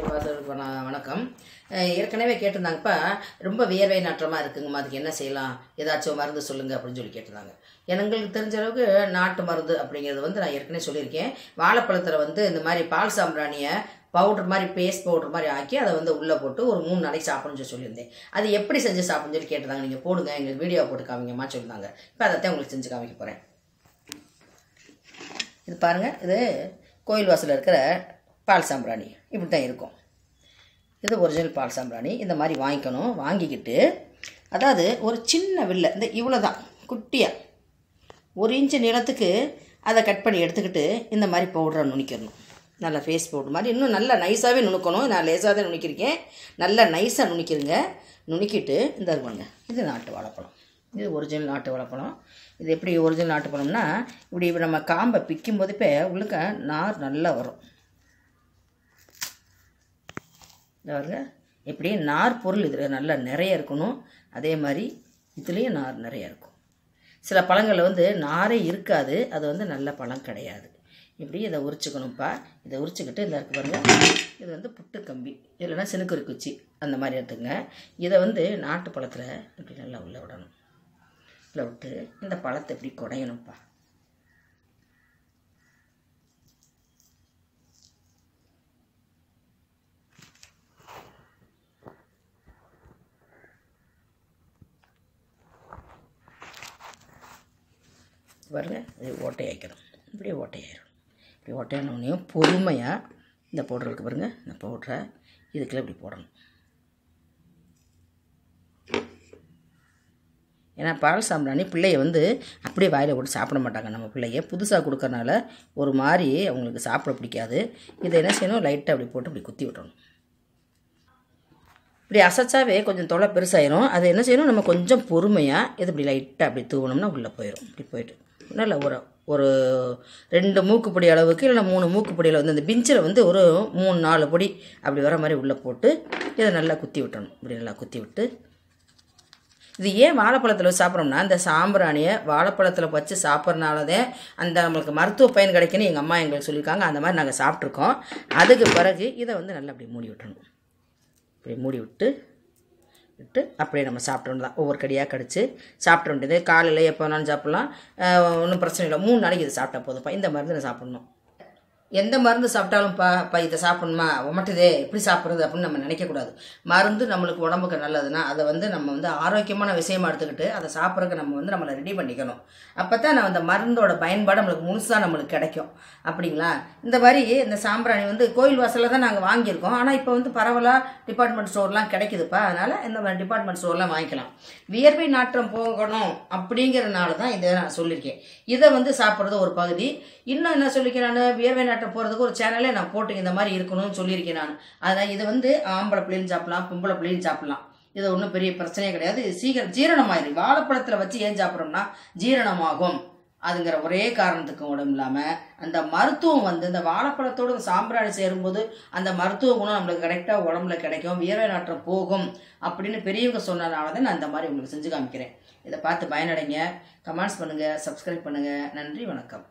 வணக்கம். ஏற்கனவே கேட்டிருந்தாங்கப்பா ரொம்ப வியர்வை நாற்றமாக இருக்குங்கம்மா அதுக்கு என்ன செய்யலாம்? ஏதாச்சும் மருந்து சொல்லுங்கள் அப்படின்னு சொல்லி கேட்டிருந்தாங்க. எங்களுக்கு தெரிஞ்ச அளவுக்கு நாட்டு மருந்து அப்படிங்கிறது வந்து நான் ஏற்கனவே சொல்லியிருக்கேன். வாழைப்பழத்தில் வந்து இந்த மாதிரி பால் சாம்பிராணியை பவுடர் மாதிரி பேஸ்ட் பவுடர் மாதிரி ஆக்கி அதை வந்து உள்ளே போட்டு ஒரு மூணு நாளைக்கு சாப்பிடணும்னு சொல்லி சொல்லியிருந்தேன். அது எப்படி செஞ்சு சாப்பிடணும்னு சொல்லி கேட்டிருந்தாங்க. நீங்கள் போடுங்க எங்களுக்கு வீடியோ போட்டு காமிங்கம்மா சொல்லியிருந்தாங்க இப்போ அதைத்தான் உங்களுக்கு செஞ்சு காமிக்க போகிறேன் இது பாருங்கள் இது கோயில் வாசலில் இருக்கிற பால் சாம்பிராணி. இப்படி தான் இருக்கும். இது ஒரிஜினல் பால் சாம்பிராணி. இந்த மாதிரி வாங்கிக்கணும். வாங்கிக்கிட்டு அதாவது ஒரு சின்ன வில்லை இந்த இவ்வளோ தான் குட்டியாக ஒரு இன்ச்சு நிலத்துக்கு அதை கட் பண்ணி எடுத்துக்கிட்டு இந்த மாதிரி பவுடரை நுணிக்கிடணும். நல்லா ஃபேஸ் பவுடர் மாதிரி. இன்னும் நல்லா நைஸாகவே நுணுக்கணும். நான் லேசாக தான் நுணுக்கியிருக்கேன். நல்லா நைஸாக நுணுக்கிருங்க. நுணுக்கிட்டு இந்த இருக்கணுங்க இது நாட்டு வாழைப்பழம். இது ஒரிஜினல் நாட்டு வாழைப்பழம். இது எப்படி ஒரிஜினல் நாட்டு பழம்னா இப்படி நம்ம காம்பை பிக்கும் போது இப்போ உள்ளுக்க நார் நல்லா வரும். இந்த பாருங்க. இப்படி நார் பொருள் இதில் நல்லா நிறைய இருக்கணும். அதே மாதிரி இதுலேயும் நார் நிறைய இருக்கும். சில பழங்களில் வந்து நாரே இருக்காது. அது வந்து நல்ல பழம் கிடையாது. இப்படி இதை உரிச்சுக்கணும்ப்பா இதை உரிச்சுக்கிட்டு இந்த இருக்கு பாருங்கள் இது வந்து புட்டு கம்பி. இல்லைன்னா சினுக்குரு குச்சி. அந்த மாதிரி எடுத்துங்க. இதை வந்து நாட்டு பழத்தில் இப்படி நல்லா உள்ளே விடணும். உள்ளே விட்டு இந்த பழத்தை இப்படி குடையணும்ப்பா பாருங்கள் இது ஓட்டையாக்கணும் இப்படியே ஓட்டையாயிரும் இப்படி ஓட்டையானோடனையும் பொறுமையாக இந்த பவுடர் பாருங்கள் இந்த பவுடரை இதுக்குள்ள இப்படி போடணும். ஏன்னா பால் சாம்பிராணி பிள்ளைய வந்து அப்படியே வாயில் போட்டு சாப்பிட மாட்டாங்க. நம்ம பிள்ளைய புதுசாக கொடுக்கறனால ஒரு மாதிரி அவங்களுக்கு சாப்பிட பிடிக்காது. இதை என்ன செய்யணும்? லைட்டாக அப்படி போட்டு அப்படி குத்தி விட்டணும் இப்படி அசைச்சாவே கொஞ்சம் தொலை பெருசாயிரும். அதை என்ன செய்யணும்? நம்ம கொஞ்சம் பொறுமையாக இது இப்படி லைட்டாக அப்படி தூவணும்னா உள்ளே போயிடும் இப்படி போயிட்டு நல்ல ஒரு ஒரு ரெண்டு மூக்குப்பொடி அளவுக்கு இல்லைன்னா மூணு மூக்குப்பொடி அளவு வந்து அந்த பிஞ்சில் வந்து ஒரு மூணு நாலு பொடி அப்படி வர மாதிரி உள்ளே போட்டு இதை நல்லா குத்தி விட்டணும். இப்படி நல்லா குத்தி விட்டு இது ஏன் வாழைப்பழத்தில் சாப்பிட்றோம்னா இந்த சாம்பிராணியை வாழைப்பழத்தில் வச்சு சாப்பிட்றனால தான் அந்த நம்மளுக்கு மருத்துவ பயன் கிடைக்குன்னு எங்கள் அம்மா எங்களுக்கு சொல்லியிருக்காங்க. அந்த மாதிரி நாங்கள் சாப்பிட்ருக்கோம் அதுக்கு பிறகு இதை வந்து நல்லா அப்படி மூடி விட்டணும் இப்படி மூடி விட்டு விட்டு அப்படியே நம்ம சாப்பிட்டோம் தான் ஒவ்வொரு கடியாக கடிச்சு சாப்பிட வேண்டியது. காலையில் எப்போ வேணாலும் சாப்பிட்லாம். ஒன்றும் பிரச்சனை இல்லை. மூணு நாளைக்கு இது சாப்பிட்டா போதும்ப்பா இந்த மருந்து நான் சாப்பிட்ணும். எந்த மருந்து சாப்பிட்டாலும்ப்பா பா இதை சாப்பிடணுமா? உமட்டுதே எப்படி சாப்பிட்றது அப்படின்னு நம்ம நினைக்கக்கூடாது. மருந்து நம்மளுக்கு உடம்புக்கு நல்லதுன்னா அதை வந்து நம்ம வந்து ஆரோக்கியமான விஷயமா எடுத்துக்கிட்டு அதை சாப்பிட்றதுக்கு நம்ம வந்து நம்மளை ரெடி பண்ணிக்கணும். அப்போ தான் நம்ம அந்த மருந்தோட பயன்பாடு நம்மளுக்கு முழுசாக நம்மளுக்கு கிடைக்கும். அப்படிங்களா? இந்த மாதிரி இந்த சாம்பிராணி வந்து கோயில் வாசலில் தான் நாங்கள் வாங்கியிருக்கோம். ஆனால் இப்போ வந்து பரவலாக டிபார்ட்மெண்ட் ஸ்டோர்லாம் கிடைக்குதுப்பா. அதனால் இந்த டிபார்ட்மெண்ட் ஸ்டோர்லாம் வாங்கிக்கலாம். வியர்வை நாற்றம் போகணும் அப்படிங்கிறனால தான் இதை நான் சொல்லியிருக்கேன். இதை வந்து சாப்பிட்றது ஒரு பகுதி. இன்னும் என்ன சொல்லியிருக்கேன் நான்? வியர்வை நாட்டம் போகிறதுக்கு ஒரு சேனலே நான் போட்டு இந்த மாதிரி இருக்கணும்னு சொல்லியிருக்கேன் நான். அதான் இது வந்து ஆம்பளை பிள்ளைன்னு சாப்பிட்லாம் பொம்பளை பிள்ளைன்னு சாப்பிட்லாம். இது ஒன்றும் பெரிய பிரச்சனையே கிடையாது. இது சீக்கிரம் ஜீரணமாயிரும் வாழைப்பழத்தில் வச்சு ஏன் சாப்பிட்றோம்னா ஜீரணமாகும். அதுங்கிற ஒரே காரணத்துக்கு உடம்பு இல்லாமல் அந்த மருத்துவம் வந்து இந்த வாழைப்பழத்தோட சாம்பிராணி சேரும்போது அந்த மருத்துவ குணம் நம்மளுக்கு கரெக்டாக உடம்புல கிடைக்கும் வியர்வை நாற்றம் போகும் அப்படின்னு பெரியவங்க சொன்னதுனால தான் நான் இந்த மாதிரி உங்களுக்கு செஞ்சு காமிக்கிறேன். இதை பார்த்து பயனடைங்க. கமெண்ட்ஸ் பண்ணுங்கள் சப்ஸ்கிரைப் பண்ணுங்கள் நன்றி வணக்கம்.